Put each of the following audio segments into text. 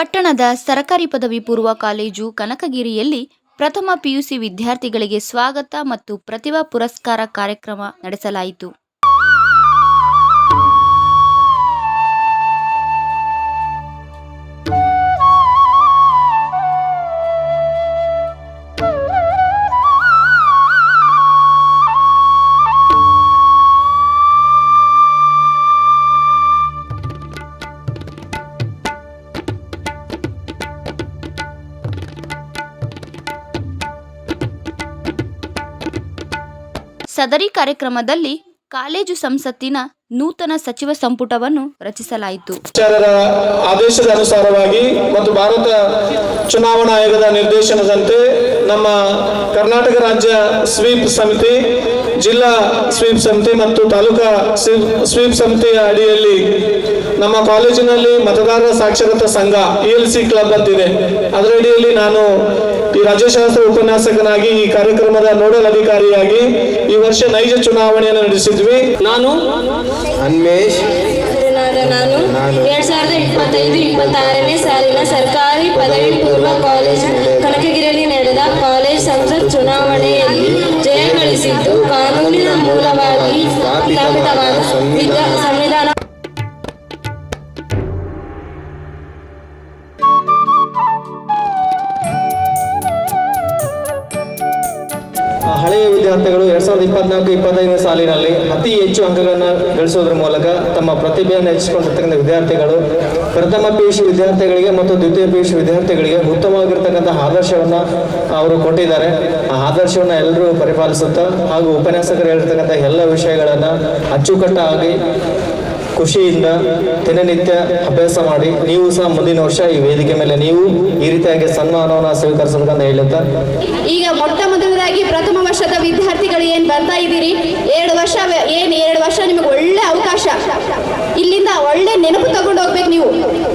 ಪಟ್ಟಣದ ಸರಕಾರಿ ಪದವಿ ಪೂರ್ವ ಕಾಲೇಜು ಕನಕಗಿರಿಯಲ್ಲಿ ಪ್ರಥಮ ಪಿಯುಸಿ ವಿದ್ಯಾರ್ಥಿಗಳಿಗೆ ಸ್ವಾಗತ ಮತ್ತು ಪ್ರತಿಭಾ ಪುರಸ್ಕಾರ ಕಾರ್ಯಕ್ರಮ ನಡೆಸಲಾಯಿತು. ಸದರಿ ಕಾರ್ಯಕ್ರಮದಲ್ಲಿ ಕಾಲೇಜು ಸಂಸತ್ತಿನ ನೂತನ ಸಚಿವ ಸಂಪುಟವನ್ನು ರಚಿಸಲಾಯಿತು. ಆದೇಶದ ಅನುಸಾರವಾಗಿ ಮತ್ತು ಭಾರತ ಚುನಾವಣಾ ಆಯೋಗದ ನಿರ್ದೇಶನದಂತೆ ನಮ್ಮ ಕರ್ನಾಟಕ ರಾಜ್ಯ ಸ್ವೀಪ್ ಸಮಿತಿ ಜಿಲ್ಲಾ ಸ್ವೀಪ್ ಸಮಿತಿ ಮತ್ತು ತಾಲೂಕಾ ಸ್ವೀಪ್ ಸಮಿತಿಯ ಅಡಿಯಲ್ಲಿ ನಮ್ಮ ಕಾಲೇಜಿನಲ್ಲಿ ಮತದಾರರ ಸಾಕ್ಷರತಾ ಸಂಘ ಇ ಎಲ್ ಸಿ ಕ್ಲಬ್ ಅಂತಿದೆ. ಅದರ ಅಡಿಯಲ್ಲಿ ನಾನು ಈ ರಾಜ್ಯಶಾಸ್ತ್ರ ಉಪನ್ಯಾಸಕನಾಗಿ ಈ ಕಾರ್ಯಕ್ರಮದ ನೋಡಲ್ ಅಧಿಕಾರಿಯಾಗಿ ಈ ವರ್ಷ ನೈಜ ಚುನಾವಣೆಯನ್ನು ನಡೆಸಿದ್ವಿ. ನಾನು ಅನ್ಮೇಶ್ ನಾನು. ಎರಡ್ ಸಾವಿರದ ಇಪ್ಪತ್ತೈದು ಇಪ್ಪತ್ತಾರನೇ ಸಾಲಿನ ಸರ್ಕಾರಿ ಪದವಿ ಪೂರ್ವ ಕಾಲೇಜ್ ಕನಕಗಿರಿಯಲ್ಲಿ ನಡೆದ ಕಾಲೇಜ್ ಸಂಸತ್ ಚುನಾವಣೆಯಲ್ಲಿ ಜಯ ಗಳಿಸಿದ್ದು. ಕಾನೂನಿನ ಮೂಲವಾಗಿ ಸ್ಥಾಪಿತವಾದ ವಿಧ- ಸಂವಿಧಾನ ಹಳೆಯ ವಿದ್ಯಾರ್ಥಿಗಳು ಎರಡ್ ಸಾವಿರದ ಇಪ್ಪತ್ನಾಲ್ಕು, ಇಪ್ಪತ್ತೈದನೇ ಸಾಲಿನಲ್ಲಿ ಅತಿ ಹೆಚ್ಚು ಅಂಕಗಳನ್ನು ಗಳಿಸೋದ್ರ ಮೂಲಕ ತಮ್ಮ ಪ್ರತಿಭೆಯನ್ನು ಹೆಚ್ಚಿಕೊಂಡಿರ್ತಕ್ಕಂಥ ವಿದ್ಯಾರ್ಥಿಗಳು, ಪ್ರಥಮ ಪಿ ಯು ಸಿ ವಿದ್ಯಾರ್ಥಿಗಳಿಗೆ ಮತ್ತು ದ್ವಿತೀಯ ಪಿ ಯು ಸಿ ವಿದ್ಯಾರ್ಥಿಗಳಿಗೆ ಉತ್ತಮವಾಗಿರ್ತಕ್ಕಂಥ ಆದರ್ಶವನ್ನು ಅವರು ಕೊಟ್ಟಿದ್ದಾರೆ. ಆ ಆದರ್ಶವನ್ನು ಎಲ್ಲರೂ ಪರಿಪಾಲಿಸುತ್ತಾ ಹಾಗೂ ಉಪನ್ಯಾಸಕರು ಹೇಳಿರ್ತಕ್ಕಂಥ ಎಲ್ಲ ವಿಷಯಗಳನ್ನು ಅಚ್ಚುಕಟ್ಟಾಗಿ ಖುಷಿಯಿಂದ ದಿನನಿತ್ಯ ಅಭ್ಯಾಸ ಮಾಡಿ ನೀವು ಸಹ ಮುಂದಿನ ವರ್ಷ ಈ ವೇದಿಕೆ ಮೇಲೆ ನೀವು ಈ ರೀತಿಯಾಗಿ ಸನ್ಮಾನವನ್ನು ಸ್ವೀಕರಿಸಬೇಕಂತ ಹೇಳುತ್ತ ಈಗ ಮೊಟ್ಟ ಮೊದಲಾಗಿ ಪ್ರಥಮ ವರ್ಷದ ವಿದ್ಯಾರ್ಥಿಗಳು ಏನ್ ಬರ್ತಾ ಇದ್ದೀರಿ? ಎರಡು ವರ್ಷ ಏನ್ ಎರಡು ವರ್ಷ ನಿಮಗೆ ಒಳ್ಳೆ ಅವಕಾಶ. ಇಲ್ಲಿಂದ ಒಳ್ಳೆ ನೆನಪು ತಗೊಂಡು ಹೋಗ್ಬೇಕು ನೀವು.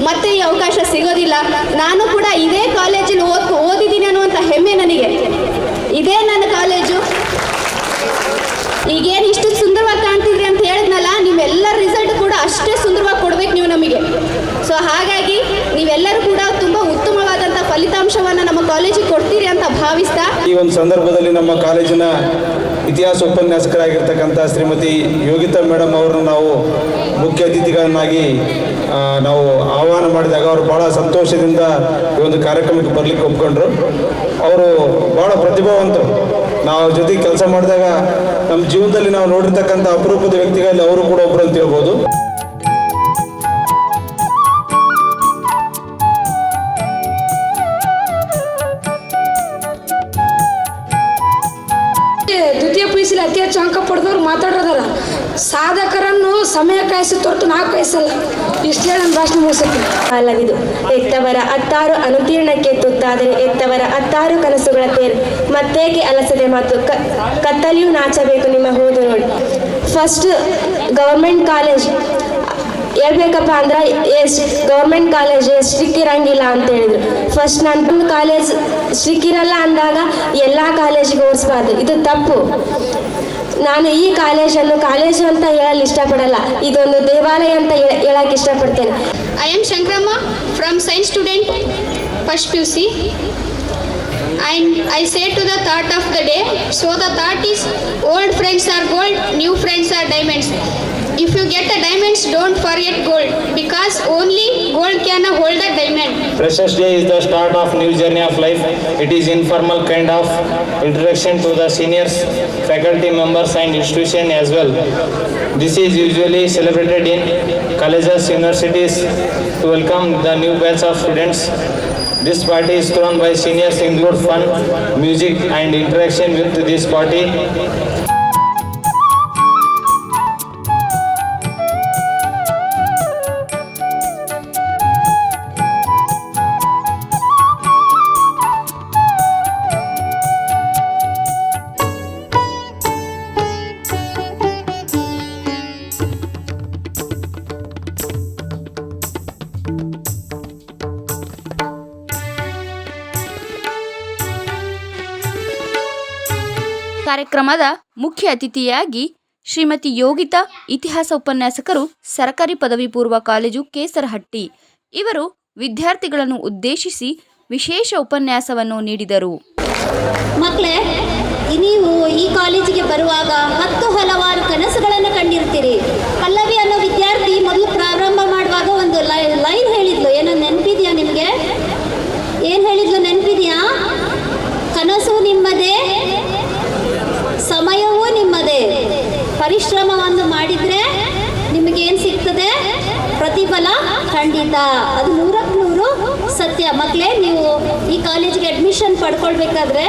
ಮತ್ತೆ ಈ ಅವಕಾಶ ಸಿಗೋದಿಲ್ಲ. ನಾನು ಕೂಡ ಇದೇ ಕಾಲೇಜಲ್ಲಿ ಓದ್ ಓದಿದ್ದೀನಿ ಅನ್ನುವಂಥ ಹೆಮ್ಮೆ ನನಗೆ. ಇದೇ ನನ್ನ ಕಾಲೇಜು. ಈಗೇನು ಇಷ್ಟು ಸುಂದರವಾಗಿ ಕಾಣ್ತಿದ್ರಿ ಅಂತ ಹೇಳಿದ್ನಲ್ಲ ನೀವೆಲ್ಲರ ರಿಸಲ್ಟ್ ಕೂಡ ಅಷ್ಟೇ ಸುಂದರವಾಗಿ ಕೊಡ್ಬೇಕು ನೀವು ನಮಗೆ ಸೊ ಹಾಗಾಗಿ ನೀವೆಲ್ಲರೂ ಕೂಡ ತುಂಬ ಉತ್ತಮವಾದಂಥ ಫಲಿತಾಂಶವನ್ನು ನಮ್ಮ ಕಾಲೇಜಿಗೆ ಕೊಡ್ತೀರಿ ಅಂತ ಭಾವಿಸ್ತಾ ಈ ಒಂದು ಸಂದರ್ಭದಲ್ಲಿ ನಮ್ಮ ಕಾಲೇಜಿನ ಇತಿಹಾಸ ಉಪನ್ಯಾಸಕರಾಗಿರ್ತಕ್ಕಂಥ ಶ್ರೀಮತಿ ಯೋಗಿತಾ ಮೇಡಮ್ ಅವರನ್ನು ನಾವು ಮುಖ್ಯ ಅತಿಥಿಗಳನ್ನಾಗಿ ನಾವು ಆಹ್ವಾನ ಮಾಡಿದಾಗ ಅವರು ಭಾಳ ಸಂತೋಷದಿಂದ ಈ ಒಂದು ಕಾರ್ಯಕ್ರಮಕ್ಕೆ ಬರಲಿಕ್ಕೆ ಒಪ್ಕೊಂಡ್ರು. ಅವರು ಭಾಳ ಪ್ರತಿಭಾವಂತರು. ನಾವು ಜೊತೆ ಕೆಲಸ ಮಾಡಿದಾಗ ನಮ್ಮ ಜೀವನದಲ್ಲಿ ನಾವು ನೋಡಿರ್ತಕ್ಕಂಥ ಅಪರೂಪದ ವ್ಯಕ್ತಿಗಳಲ್ಲಿ ಅವರು ಕೂಡ ಒಬ್ಬರು ಅಂತ ಹೇಳ್ಬೋದು. ಪಡೆದವ್ರು ಮಾತಾಡೋದಲ್ಲ ಸಾಧಕರನ್ನು ಸಮಯ ಕಾಯಿಸಿ ತೊರ್ತು ನಾವು ಕಾಯಿಸಲ್ಲ. ಇಷ್ಟು ನನ್ನ ಭಾಷಣ ಮುಗಿಸುತ್ತೀನಿ ಅಲ್ಲವಿದು ಎತ್ತವರ ಹತ್ತಾರು ಅನುತೀರ್ಣಕ್ಕೆ ತುತ್ತಾದರೆ ಎತ್ತವರ ಹತ್ತಾರು ಕನಸುಗಳ ತೇರು. ಮತ್ತೇಕೆ ಅಲಸದೆ ಮಾತು? ಕತ್ತಲಿಯೂ ನಾಚಬೇಕು ನಿಮ್ಮ ಹೋದು ನೋಡಿ. ಫಸ್ಟ್ ಗೌರ್ಮೆಂಟ್ ಕಾಲೇಜ್ ಹೇಳ್ಬೇಕಪ್ಪ ಅಂದ್ರೆ ಎಷ್ಟು ಗೌರ್ಮೆಂಟ್ ಕಾಲೇಜ್ ಸ್ಟ್ರಿಕ್ ಇರಂಗಿಲ್ಲ ಅಂತ ಹೇಳಿದ್ರು. ಫಸ್ಟ್ ನನ್ನ ಕಾಲೇಜ್ ಸ್ಟ್ರಿಕ್ ಇರಲ್ಲ ಅಂದಾಗ, ಎಲ್ಲ ಕಾಲೇಜಿಗೆ ಓಡಿಸ್ಬಾರ್ದು. ಇದು ತಪ್ಪು. ನಾನು ಈ ಕಾಲೇಜನ್ನು ಕಾಲೇಜು ಅಂತ ಹೇಳಲು ಇಷ್ಟಪಡಲ್ಲ. ಇದೊಂದು ದೇವಾಲಯ ಅಂತ ಹೇಳಕ್ ಇಷ್ಟಪಡ್ತೇನೆ. I am Shankaramma from science student first P U C I I say to the thought of the day so the thought is old friends are gold new friends are diamonds If you get the diamonds, don't forget gold because only gold can hold the diamond. Freshers Day is the start of new journey of life. It is informal kind of introduction to the seniors, faculty members and institution as well. This is usually celebrated in colleges, universities to welcome the new batch of students. This party is thrown by seniors include fun, music and interaction with this party. ಕಾರ್ಯಕ್ರಮದ ಮುಖ್ಯ ಅತಿಥಿಯಾಗಿ ಶ್ರೀಮತಿ ಯೋಗಿತಾ ಇತಿಹಾಸ ಉಪನ್ಯಾಸಕರು ಸರ್ಕಾರಿ ಪದವಿ ಪೂರ್ವ college ಕೇಸರಹಟ್ಟಿ. ಇವರು ವಿದ್ಯಾರ್ಥಿಗಳನ್ನು ಉದ್ದೇಶಿಸಿ ವಿಶೇಷ ಉಪನ್ಯಾಸವನ್ನು ನೀಡಿದರು. ಮಕ್ಕಳೇ, ನೀವು ಈ ಕಾಲೇಜಿಗೆ ಬರುವಾಗ ಹತ್ತು ಹಲವಾರು ಕನಸುಗಳನ್ನು ಕಂಡಿರ್ತೀರಿ ಪಲ್ಲವಿ ಅನ್ನೋ ವಿದ್ಯಾರ್ಥಿ ಮೊದಲು ಪ್ರಾರಂಭ ಮಾಡುವಾಗ ಒಂದು ಲೈನ್ ಹೇಳಿದ್ಲು. ಏನೋ ನೆನಪಿದೆಯಾ ನಿಮಗೆ? ಏನು ಹೇಳಿದ್ಲು ನೆನಪಿದೆಯಾ? ಕನಸು ನಿಮ್ಮದೇ? ಸಮಯವೂ ನಿಮ್ಮದೇ. ಪರಿಶ್ರಮವನ್ನು ಮಾಡಿದರೆ ನಿಮಗೇನು ಸಿಗ್ತದೆ? ಪ್ರತಿಫಲ ಖಂಡಿತ. ಅದು ನೂರಕ್ಕೆ ನೂರು ಸತ್ಯ. ಮಕ್ಕಳೇ ನೀವು ಈ ಕಾಲೇಜಿಗೆ ಅಡ್ಮಿಷನ್ ಪಡ್ಕೊಳ್ಬೇಕಾದ್ರೆ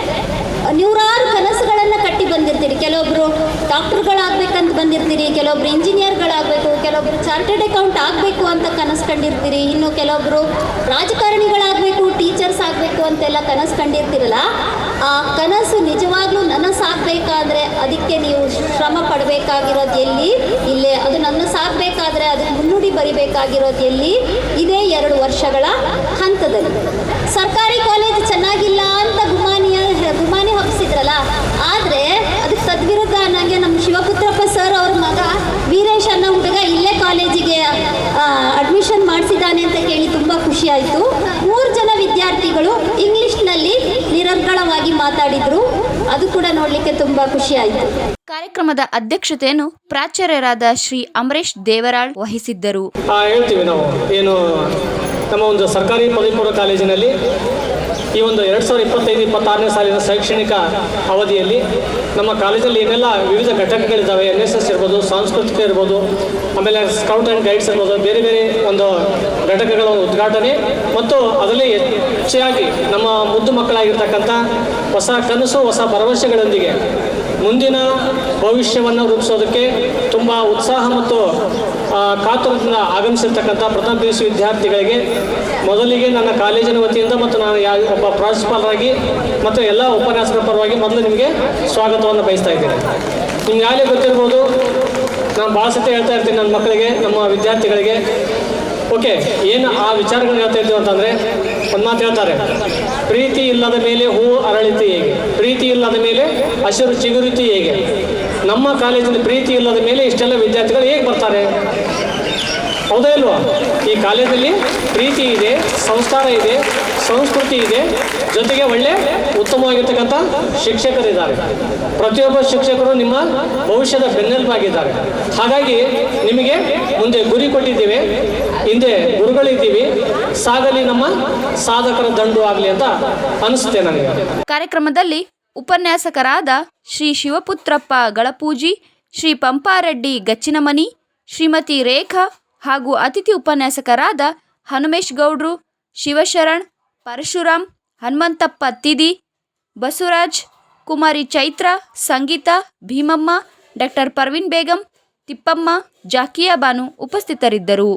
ನೂರಾರು ಕನಸುಗಳನ್ನು ಕಟ್ಟಿ ಬಂದಿರ್ತೀರಿ. ಕೆಲವೊಬ್ಬರು ಡಾಕ್ಟರ್ಗಳಾಗಬೇಕಂತ ಬಂದಿರ್ತೀರಿ, ಕೆಲವೊಬ್ರು ಇಂಜಿನಿಯರ್ಗಳಾಗಬೇಕು, ಕೆಲವೊಬ್ರು ಚಾರ್ಟೆಡ್ ಅಕೌಂಟ್ ಆಗಬೇಕು ಅಂತ ಕನಸು ಕಂಡಿರ್ತೀರಿ ಇನ್ನು ಕೆಲವೊಬ್ಬರು ರಾಜಕಾರಣಿಗಳಾಗಬೇಕು, ಟೀಚರ್ಸ್ ಆಗಬೇಕು ಅಂತೆಲ್ಲ ಕನಸು ಕಂಡಿರ್ತೀರಲ್ಲ ಆ ಕನಸು ನಿಜವಾಗ್ಲೂ ನನಸಾಗಬೇಕಾದ್ರೆ ಅದಕ್ಕೆ ನೀವು ಶ್ರಮ ಪಡಬೇಕಾಗಿರೋದು ಎಲ್ಲಿ? ಇಲ್ಲೇ ಅದು ನನಸಾಗಬೇಕಾದ್ರೆ ಅದಕ್ಕೆ ಮುನ್ನುಡಿ ಬರಿಬೇಕಾಗಿರೋದು ಎಲ್ಲಿ? ಇದೇ ಎರಡು ವರ್ಷಗಳ ಹಂತದಲ್ಲಿ. ಸರ್ಕಾರಿ ಕಾಲೇಜ್ ಚೆನ್ನಾಗಿಲ್ಲ ಅಂತ ನನಗೆ ನಮ್ಮ ಶಿವಪುತ್ರಪ್ಪ ಸರ್ ಅವ್ರ ಮಗ ವೀರೇಶ್ ಅನ್ನೋ ಹುಡುಗ ಇಲ್ಲೇ ಕಾಲೇಜಿಗೆ ಅಡ್ಮಿಷನ್ ಮಾಡಿಸಿದ್ದಾನೆ ಅಂತ ಕೇಳಿ ತುಂಬ ಖುಷಿಯಾಯಿತು ಆಯಿತು. ಮೂರು ಜನ ವಿದ್ಯಾರ್ಥಿಗಳು ಇಂಗ್ಲಿಷ್ನಲ್ಲಿ ನಿರರ್ಗಳವಾಗಿ ಮಾತಾಡಿದ್ರು. ಅದು ಕೂಡ ನೋಡಲಿಕ್ಕೆ ತುಂಬ ಖುಷಿಯಾಯಿತು ಆಯಿತು. ಕಾರ್ಯಕ್ರಮದ ಅಧ್ಯಕ್ಷತೆಯನ್ನು ಪ್ರಾಚಾರ್ಯರಾದ ಶ್ರೀ ಅಮರೇಶ್ ದೇವರಾಳ್ ವಹಿಸಿದ್ದರು. ಹೇಳ್ತೀವಿ ನಾವು. ಏನು ನಮ್ಮ ಒಂದು ಸರ್ಕಾರಿ ಪದವಿ ಪೂರ್ವ ಕಾಲೇಜಿನಲ್ಲಿ ಈ ಒಂದು ಎರಡು ಸಾವಿರದ ಇಪ್ಪತ್ತೈದು, ಇಪ್ಪತ್ತಾರನೇ ಸಾಲಿನ ಶೈಕ್ಷಣಿಕ ಅವಧಿಯಲ್ಲಿ ನಮ್ಮ ಕಾಲೇಜಲ್ಲಿ ಏನೆಲ್ಲ ವಿವಿಧ ಘಟಕಗಳಿದ್ದಾವೆ ಎನ್ ಎಸ್ ಎಸ್ ಇರ್ಬೋದು, ಸಾಂಸ್ಕೃತಿಕ ಇರ್ಬೋದು, ಆಮೇಲೆ ಸ್ಕೌಟ್ ಆ್ಯಂಡ್ ಗೈಡ್ಸ್ ಇರ್ಬೋದು, ಬೇರೆ ಬೇರೆ ಒಂದು ಘಟಕಗಳ ಉದ್ಘಾಟನೆ ಮತ್ತು ಅದರಲ್ಲಿ ಹೆಚ್ಚಾಗಿ ನಮ್ಮ ಮುದ್ದು ಮಕ್ಕಳಾಗಿರ್ತಕ್ಕಂಥ ಹೊಸ ಕನಸು, ಹೊಸ ಭರವಸೆಗಳೊಂದಿಗೆ ಮುಂದಿನ ಭವಿಷ್ಯವನ್ನು ರೂಪಿಸೋದಕ್ಕೆ ತುಂಬ ಉತ್ಸಾಹ ಮತ್ತು ಕಾತುರದಿಂದ ಆಗಮಿಸಿರ್ತಕ್ಕಂಥ ಪ್ರಥಮ ಪಿ ಯು ಸಿ ವಿದ್ಯಾರ್ಥಿಗಳಿಗೆ ಮೊದಲಿಗೆ ನನ್ನ ಕಾಲೇಜಿನ ವತಿಯಿಂದ ಮತ್ತು ನಾನು ಯಾವ ಒಬ್ಬ ಪ್ರಾಂಶುಪಾಲರಾಗಿ ಮತ್ತು ಎಲ್ಲ ಉಪನ್ಯಾಸಕರ ಪರವಾಗಿ ಮೊದಲು ನಿಮಗೆ ಸ್ವಾಗತವನ್ನು ಬಯಸ್ತಾ ಇದ್ದೇನೆ. ನಿಮ್ಗಾಗಲೇ ಗೊತ್ತಿರ್ಬೋದು, ನಾನು ಭಾಳ ಹೇಳ್ತಾ ಇರ್ತೀನಿ ನನ್ನ ಮಕ್ಕಳಿಗೆ, ನಮ್ಮ ವಿದ್ಯಾರ್ಥಿಗಳಿಗೆ. ಓಕೆ, ಏನು ಆ ವಿಚಾರಗಳನ್ನ ಹೇಳ್ತಾ ಇದ್ದೀವಿ ಅಂತಂದರೆ, ಒಂದು ಮಾತು ಹೇಳ್ತಾರೆ. ಪ್ರೀತಿ ಇಲ್ಲದ ಮೇಲೆ ಹೂ ಅರಳಿತು ಹೇಗೆ? ಪ್ರೀತಿ ಇಲ್ಲದ ಮೇಲೆ ಹಸಿರು ಚಿಗುರಿತು ಹೇಗೆ? ನಮ್ಮ ಕಾಲೇಜಿನ ಪ್ರೀತಿ ಇಲ್ಲದ ಮೇಲೆ ಇಷ್ಟೆಲ್ಲ ವಿದ್ಯಾರ್ಥಿಗಳು ಹೇಗೆ ಬರ್ತಾರೆ? ಹೌದಾ ಇಲ್ವಾ? ಈ ಕಾಲೇಜಲ್ಲಿ ಪ್ರೀತಿ ಇದೆ, ಸಂಸ್ಕಾರ ಇದೆ, ಸಂಸ್ಕೃತಿ ಇದೆ, ಜೊತೆಗೆ ಒಳ್ಳೆ ಉತ್ತಮವಾಗಿರ್ತಕ್ಕಂಥ ಶಿಕ್ಷಕರಿದ್ದಾರೆ. ಪ್ರತಿಯೊಬ್ಬ ಶಿಕ್ಷಕರು ನಿಮ್ಮ ಭವಿಷ್ಯದ ಬೆನ್ನೆಲುಬಾಗಿದ್ದಾರೆ ಹಾಗಾಗಿ ನಿಮಗೆ ಮುಂದೆ ಗುರಿ ಕೊಟ್ಟಿದ್ದೀವಿ, ಹಿಂದೆ ಗುರುಗಳಿದ್ದೀವಿ, ಸಾಗಲಿ ನಮ್ಮ ಸಾಧಕರ ದಂಡು ಆಗಲಿ ಅಂತ ಅನಿಸುತ್ತೆ ನನಗೆ. ಕಾರ್ಯಕ್ರಮದಲ್ಲಿ ಉಪನ್ಯಾಸಕರಾದ ಶ್ರೀ ಶಿವಪುತ್ರಪ್ಪ ಗಳಪೂಜಿ, ಶ್ರೀ ಪಂಪಾರೆಡ್ಡಿ ಗಚ್ಚಿನಮನಿ, ಶ್ರೀಮತಿ ರೇಖಾ ಹಾಗೂ ಅತಿಥಿ ಉಪನ್ಯಾಸಕರಾದ ಹನುಮೇಶ್ ಗೌಡ್ರು, ಶಿವಶರಣ್, ಪರಶುರಾಮ್, ಹನುಮಂತಪ್ಪ ತಿದಿ, ಬಸವರಾಜ್, ಕುಮಾರಿ ಚೈತ್ರ, ಸಂಗೀತ, ಭೀಮಮ್ಮ, ಡಾಕ್ಟರ್ ಪರ್ವಿನ್ ಬೇಗಂ, ತಿಪ್ಪಮ್ಮ, ಜಾಕಿಯಾ ಬಾನು ಉಪಸ್ಥಿತರಿದ್ದರು.